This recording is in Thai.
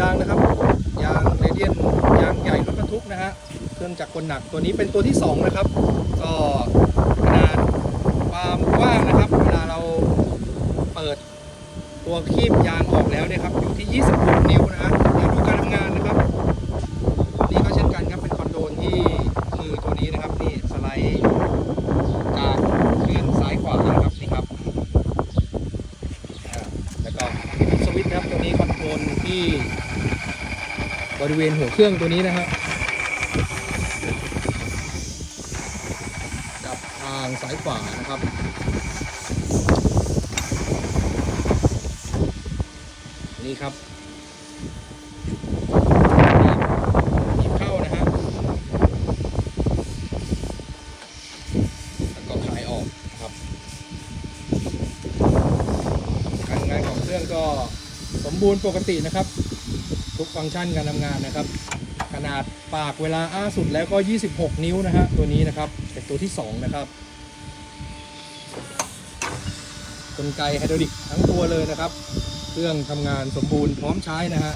ยางนะครับ ยางเรเดียนยางใหญ่รถบรรทุกนะฮะเครื่องจักรกลหนักตัวนี้เป็นตัวที่ 2 นะครับ ก็ขนาดความกว้างนะครับ เวลาเราเปิดตัวคีบยางออกแล้วเนี่ยครับอยู่ที่ 26 นิ้วนะฮะ สวิตช์นะครับตัวนี้คอนโทรลที่บริเวณหัวเครื่องตัวนี้นะฮะกับทางสายขวานะครับ นี่ครับหยิบเข้านะฮะ แล้วก็ขายออกนะครับการงานของเครื่อง ก็สมบูรณ์ปกตินะครับ ทุกฟังก์ชันการทำงานนะครับ ขนาดปากเวลาอ้าสุดแล้วก็ 26 นิ้วนะฮะตัวนี้นะครับเป็นตัวที่ 2 นะครับกลไกไฮดรอลิกทั้งตัวเลยนะครับ เครื่องทำงานสมบูรณ์พร้อมใช้นะฮะ